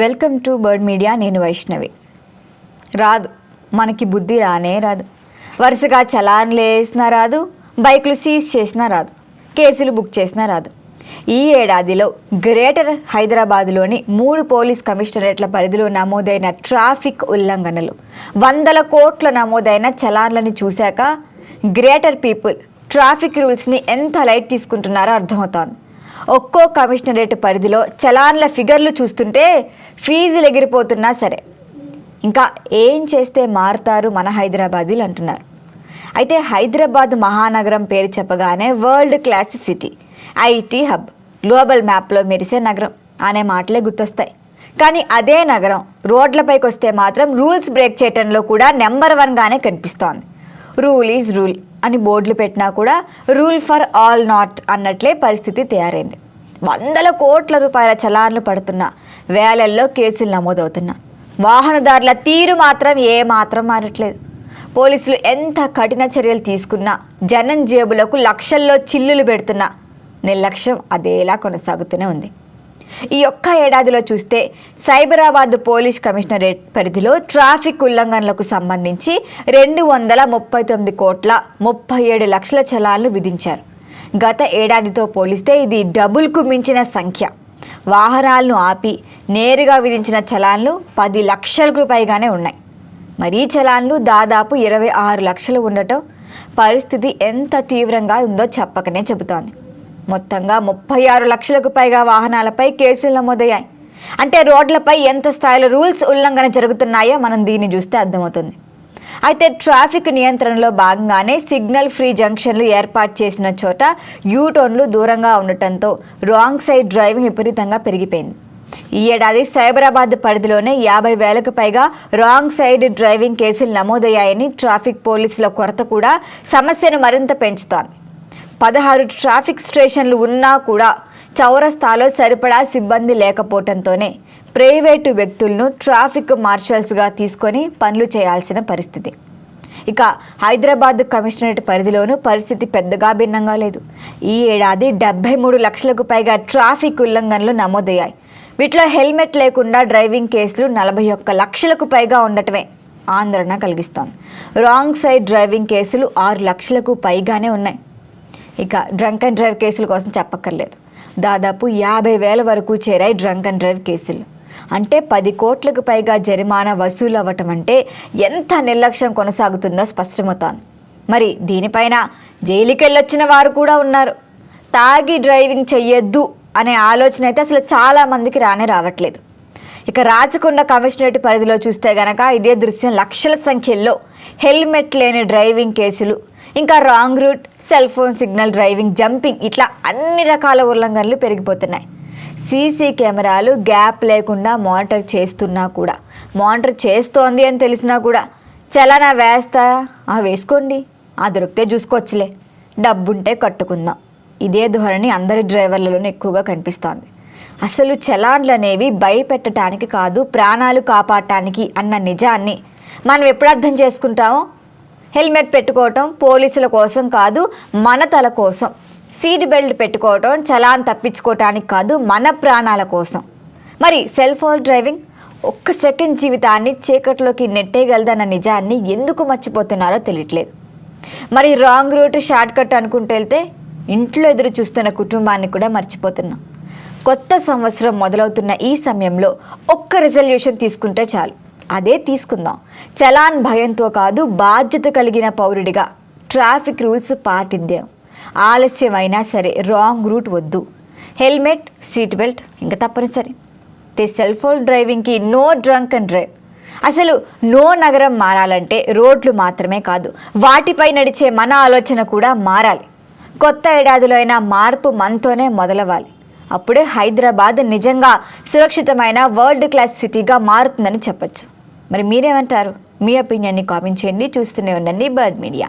Welcome to bird media నేను వైష్ణవి. రాదు. మనకి బుద్ధి రానే రాదు. వరుసగా చలాన్లు వేసినా రాదు బైకులు సీజ్ చేసినా రాదు కేసులు బుక్ చేసినా రాదు. ఈ ఏడాదిలో గ్రేటర్ హైదరాబాద్లోని మూడు పోలీస్ కమిషనరేట్ల పరిధిలో నమోదైన ట్రాఫిక్ ఉల్లంఘనలు వందల కోట్ల నమోదైన చలాన్లను చూశాక గ్రేటర్ పీపుల్ ట్రాఫిక్ రూల్స్ని ఎంత లైట్ తీసుకుంటున్నారో అర్థమవుతాను ఒక్కో కమిషనరేట్ పరిధిలో చలాన్ల ఫిగర్లు చూస్తుంటే ఫీజులు ఎగిరిపోతున్నా సరే. ఇంకా ఏం చేస్తే మారుతారు మన హైదరాబాదీలు అంటున్నారు. అయితే హైదరాబాద్ మహానగరం పేరు చెప్పగానే world class city IT hub global మ్యాప్లో మెరిసే నగరం అనే మాటలే గుర్తొస్తాయి. కానీ అదే నగరం రోడ్లపైకి వస్తే మాత్రం రూల్స్ బ్రేక్ చేయటంలో కూడా నెంబర్ వన్గానే కనిపిస్తోంది. Rule is rule. అని బోర్డులు పెట్టినా కూడా రూల్ ఫర్ ఆల్ నాట్ అన్నట్లే పరిస్థితి తయారైంది. వందల కోట్ల రూపాయల చలాన్లు పడుతున్నా వేలల్లో కేసులు నమోదవుతున్నా. వాహనదారుల తీరు మాత్రం ఏ మాత్రం మారట్లేదు. పోలీసులు ఎంత కఠిన చర్యలు తీసుకున్నా జనం జేబులకు లక్షల్లో చిల్లులు పెడుతున్నా నిర్లక్ష్యం అదేలా కొనసాగుతూనే ఉంది. ఈ ఒక్క ఏడాదిలో చూస్తే సైబరాబాద్ పోలీస్ కమిషనరేట్ పరిధిలో ట్రాఫిక్ ఉల్లంఘనలకు సంబంధించి రెండు వందల ముప్పై తొమ్మిది కోట్ల ముప్పై ఏడు లక్షల చలాన్లు విధించారు. గత ఏడాదితో పోలిస్తే ఇది డబుల్కు మించిన సంఖ్య. వాహనాలను ఆపి నేరుగా విధించిన చలాన్లు పది లక్షలకు పైగానే ఉన్నాయి. మరీ చలాన్లు దాదాపు ఇరవై ఆరు లక్షలు ఉండటం పరిస్థితి ఎంత తీవ్రంగా ఉందో చెప్పకనే చెబుతోంది. మొత్తంగా ముప్పై ఆరు లక్షలకు పైగా వాహనాలపై కేసులు నమోదయ్యాయి. అంటే రోడ్లపై ఎంత స్థాయిలో రూల్స్ ఉల్లంఘన జరుగుతున్నాయో మనం దీన్ని చూస్తే అర్థమవుతుంది. అయితే ట్రాఫిక్ నియంత్రణలో భాగంగానే సిగ్నల్ ఫ్రీ జంక్షన్లు ఏర్పాటు చేసిన చోట యూటోన్లు దూరంగా ఉండటంతో రాంగ్ సైడ్ డ్రైవింగ్ విపరీతంగా పెరిగిపోయింది. ఈ ఏడాది సైబరాబాద్ పరిధిలోనే యాభై వేలకు పైగా రాంగ్ సైడ్ డ్రైవింగ్ కేసులు నమోదయ్యాయని ట్రాఫిక్ పోలీసుల కొరత కూడా సమస్యను మరింత పెంచుతోంది. పదహారు ట్రాఫిక్ స్టేషన్లు ఉన్నా కూడా చౌరస్తాలో సరిపడా సిబ్బంది లేకపోవడంతోనే ప్రైవేటు వ్యక్తులను ట్రాఫిక్ మార్షల్స్గా తీసుకొని పనులు చేయాల్సిన పరిస్థితి. ఇక హైదరాబాద్ కమిషనరేట్ పరిధిలోనూ పరిస్థితి పెద్దగా భిన్నంగా లేదు. ఈ ఏడాది డెబ్బై మూడు లక్షలకు పైగా ట్రాఫిక్ ఉల్లంఘనలు నమోదయ్యాయి. వీటిలో హెల్మెట్ లేకుండా డ్రైవింగ్ కేసులు నలభై ఒక్క లక్షలకు పైగా ఉండటమే ఆందోళన కలిగిస్తోంది. రాంగ్ సైడ్ డ్రైవింగ్ కేసులు ఆరు లక్షలకు పైగానే ఉన్నాయి. ఇక డ్రంక్ అండ్ డ్రైవ్ కేసుల కోసం చెప్పక్కర్లేదు. దాదాపు యాభై వేల వరకు చేరాయి డ్రంక్ అండ్ డ్రైవ్ కేసులు. అంటే పది కోట్లకు పైగా జరిమానా వసూలు అవ్వటం అంటే ఎంత నిర్లక్ష్యం కొనసాగుతుందో స్పష్టమవుతోంది. మరి దీనిపైన జైలుకెళ్ళొచ్చిన వారు కూడా ఉన్నారు. తాగి డ్రైవింగ్ చెయ్యొద్దు అనే ఆలోచన అయితే అసలు చాలా మందికి రానే రావట్లేదు. ఇక రాచకొండ కమిషనరేట్ పరిధిలో చూస్తే గనక ఇదే దృశ్యం లక్షల సంఖ్యలో హెల్మెట్ లేని డ్రైవింగ్ కేసులు ఇంకా wrong route cell phone signal driving jumping ఇట్లా అన్ని రకాల ఉల్లంఘనలు పెరిగిపోతున్నాయి. సీసీ కెమెరాలు గ్యాప్ లేకుండా మానిటర్ చేస్తున్నా కూడా. మానిటర్ చేస్తోంది అని తెలిసినా కూడా చలానా వేస్తా? ఆ వేసుకోండి. ఆ దొరికితే చూసుకోవచ్చులే. డబ్బుంటే కట్టుకుందాం. ఇదే ధోరణి అందరి డ్రైవర్లలోనూ ఎక్కువగా కనిపిస్తోంది. అసలు చలాన్లు అనేవి భయపెట్టడానికి కాదు ప్రాణాలు కాపాడటానికి అన్న నిజాన్ని మనం ఎప్పుడు అర్థం చేసుకుంటామో? హెల్మెట్ పెట్టుకోవటం పోలీసుల కోసం కాదు మన తల కోసం. సీట్ బెల్ట్ పెట్టుకోవటం చలాన్ తప్పించుకోవటానికి కాదు మన ప్రాణాల కోసం. మరి సెల్ ఫోన్ డ్రైవింగ్ ఒక్క సెకండ్ జీవితాన్ని చీకట్లోకి నెట్టేయగలదన్న నిజాన్ని ఎందుకు మర్చిపోతున్నారో తెలియట్లేదు. మరి రాంగ్ రూట్ షార్ట్ కట్ అనుకుంటూ వెళ్తే ఇంట్లో ఎదురు చూస్తున్న కుటుంబాన్ని కూడా మర్చిపోతున్నాం. కొత్త సంవత్సరం మొదలవుతున్న ఈ సమయంలో ఒక్క రిజల్యూషన్ తీసుకుంటే చాలు. అదే తీసుకుందాం. చలాన్ భయంతో కాదు బాధ్యత కలిగిన పౌరుడిగా. ట్రాఫిక్ రూల్స్ పాటిద్దాం ఆలస్యమైనా సరే రాంగ్ రూట్ వద్దు. హెల్మెట్ సీట్ బెల్ట్ ఇంకా తప్పనిసరి. ది సెల్ ఫోన్ డ్రైవింగ్కి నో డ్రంక్ అండ్ డ్రైవ్. అసలు నో నగరం మారాలంటే రోడ్లు మాత్రమే కాదు వాటిపై నడిచే మన ఆలోచన కూడా మారాలి. కొత్త ఏడాదిలో అయినా మార్పు మనతోనే మొదలవ్వాలి. అప్పుడే హైదరాబాద్ నిజంగా సురక్షితమైన వరల్డ్ క్లాస్ సిటీగా మారుతుందని చెప్పొచ్చు. మరి మీరేమంటారు? మీ ఒపీనియన్ని కామెంట్ చేయండి. చూస్తూనే ఉండండి బర్డ్ మీడియా